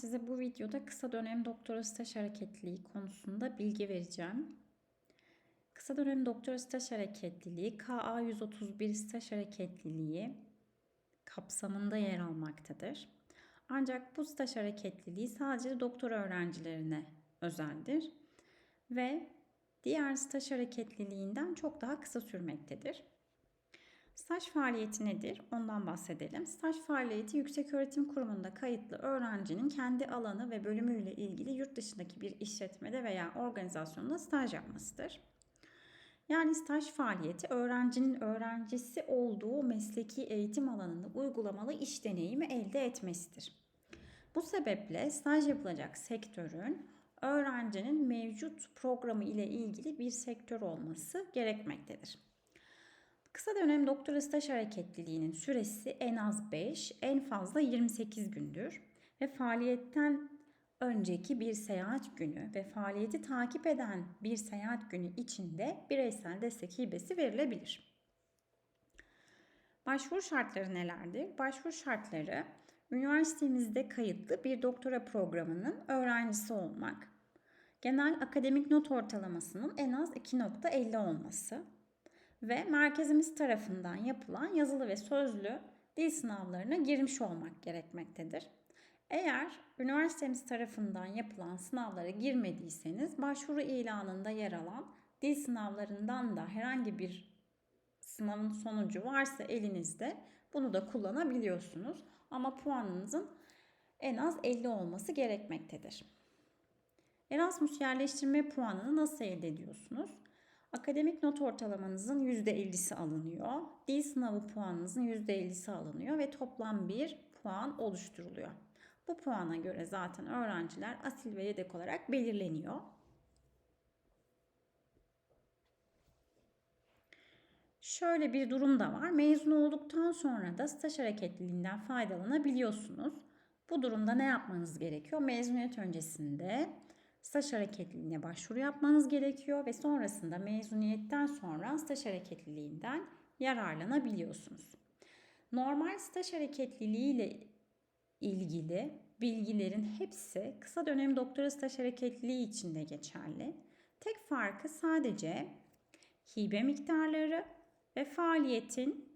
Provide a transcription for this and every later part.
Size bu videoda kısa dönem doktora staj hareketliliği konusunda bilgi vereceğim. Kısa dönem doktora staj hareketliliği KA 131 staj hareketliliği kapsamında yer almaktadır. Ancak bu staj hareketliliği sadece doktora öğrencilerine özeldir ve diğer staj hareketliliğinden çok daha kısa sürmektedir. Staj faaliyeti nedir? Ondan bahsedelim. Staj faaliyeti yükseköğretim kurumunda kayıtlı öğrencinin kendi alanı ve bölümüyle ilgili yurt dışındaki bir işletmede veya organizasyonda staj yapmasıdır. Yani staj faaliyeti öğrencinin öğrencisi olduğu mesleki eğitim alanında uygulamalı iş deneyimi elde etmesidir. Bu sebeple staj yapılacak sektörün öğrencinin mevcut programı ile ilgili bir sektör olması gerekmektedir. Kısa dönem doktora staj hareketliliğinin süresi en az 5, en fazla 28 gündür ve faaliyetten önceki bir seyahat günü ve faaliyeti takip eden bir seyahat günü içinde bireysel destek hibesi verilebilir. Başvuru şartları nelerdir? Başvuru şartları üniversitemizde kayıtlı bir doktora programının öğrencisi olmak, genel akademik not ortalamasının en az 2.50 olması, ve merkezimiz tarafından yapılan yazılı ve sözlü dil sınavlarına girmiş olmak gerekmektedir. Eğer üniversitemiz tarafından yapılan sınavlara girmediyseniz başvuru ilanında yer alan dil sınavlarından da herhangi bir sınavın sonucu varsa elinizde bunu da kullanabiliyorsunuz. Ama puanınızın en az 50 olması gerekmektedir. Erasmus yerleştirme puanını nasıl elde ediyorsunuz? Akademik not ortalamanızın %50'si alınıyor. Dil sınavı puanınızın %50'si alınıyor ve toplam bir puan oluşturuluyor. Bu puana göre zaten öğrenciler asil ve yedek olarak belirleniyor. Şöyle bir durum da var. Mezun olduktan sonra da staj hareketliliğinden faydalanabiliyorsunuz. Bu durumda ne yapmanız gerekiyor? Mezuniyet öncesinde staj hareketliliğine başvuru yapmanız gerekiyor ve sonrasında mezuniyetten sonra staj hareketliliğinden yararlanabiliyorsunuz. Normal staj hareketliliği ile ilgili bilgilerin hepsi kısa dönem doktora staj hareketliliği için de geçerli. Tek farkı sadece hibe miktarları ve faaliyetin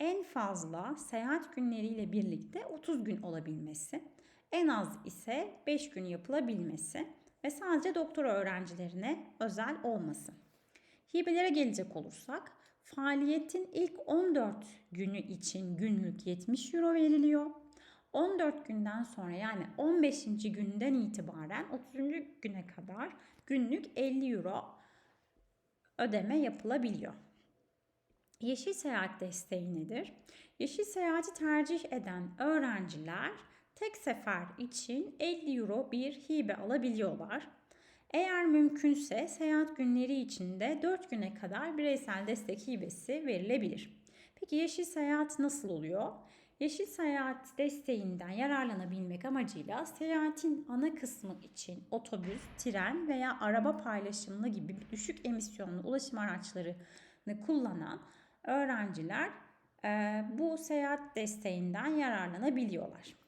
en fazla seyahat günleriyle birlikte 30 gün olabilmesi. En az ise 5 gün yapılabilmesi ve sadece doktora öğrencilerine özel olması. Hibelere gelecek olursak faaliyetin ilk 14 günü için günlük 70 euro veriliyor. 14 günden sonra yani 15. günden itibaren 30. güne kadar günlük 50 euro ödeme yapılabiliyor. Yeşil seyahat desteği nedir? Yeşil seyahati tercih eden öğrenciler tek sefer için 50 euro bir hibe alabiliyorlar. Eğer mümkünse seyahat günleri içinde 4 güne kadar bireysel destek hibesi verilebilir. Peki yeşil seyahat nasıl oluyor? Yeşil seyahat desteğinden yararlanabilmek amacıyla seyahatin ana kısmı için otobüs, tren veya araba paylaşımlı gibi düşük emisyonlu ulaşım araçlarını kullanan öğrenciler bu seyahat desteğinden yararlanabiliyorlar.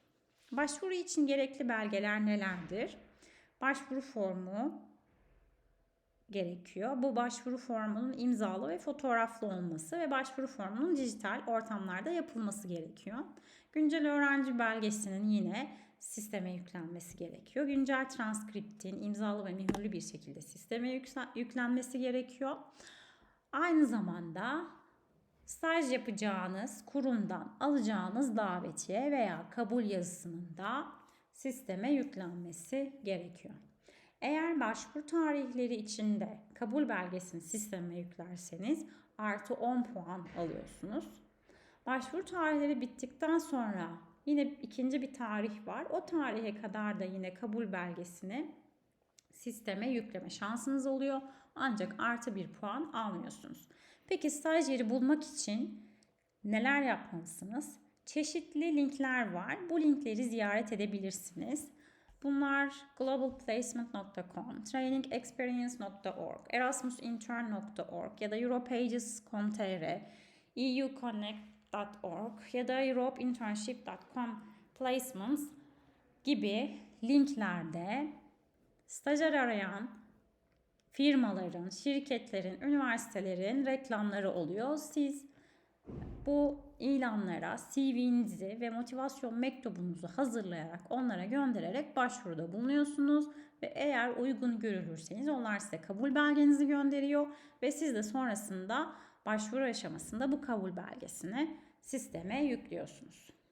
Başvuru için gerekli belgeler nelerdir? Başvuru formu gerekiyor. Bu başvuru formunun imzalı ve fotoğraflı olması ve başvuru formunun dijital ortamlarda yapılması gerekiyor. Güncel öğrenci belgesinin yine sisteme yüklenmesi gerekiyor. Güncel transkriptin imzalı ve mühürlü bir şekilde sisteme yüklenmesi gerekiyor. Aynı zamanda staj yapacağınız kurumdan alacağınız davetiye veya kabul yazısının da sisteme yüklenmesi gerekiyor. Eğer başvuru tarihleri içinde kabul belgesini sisteme yüklerseniz artı 10 puan alıyorsunuz. Başvuru tarihleri bittikten sonra yine ikinci bir tarih var. O tarihe kadar da yine kabul belgesini sisteme yükleme şansınız oluyor. Ancak artı bir puan almıyorsunuz. Peki staj yeri bulmak için neler yapmalısınız? Çeşitli linkler var. Bu linkleri ziyaret edebilirsiniz. Bunlar globalplacement.com, trainingexperience.org, erasmusintern.org ya da europages.com.tr, euconnect.org ya da europeinternship.com placements gibi linklerde stajyer arayan firmaların, şirketlerin, üniversitelerin reklamları oluyor. Siz bu ilanlara CV'nizi ve motivasyon mektubunuzu hazırlayarak onlara göndererek başvuruda bulunuyorsunuz ve eğer uygun görülürseniz onlar size kabul belgenizi gönderiyor ve siz de sonrasında başvuru aşamasında bu kabul belgesini sisteme yüklüyorsunuz.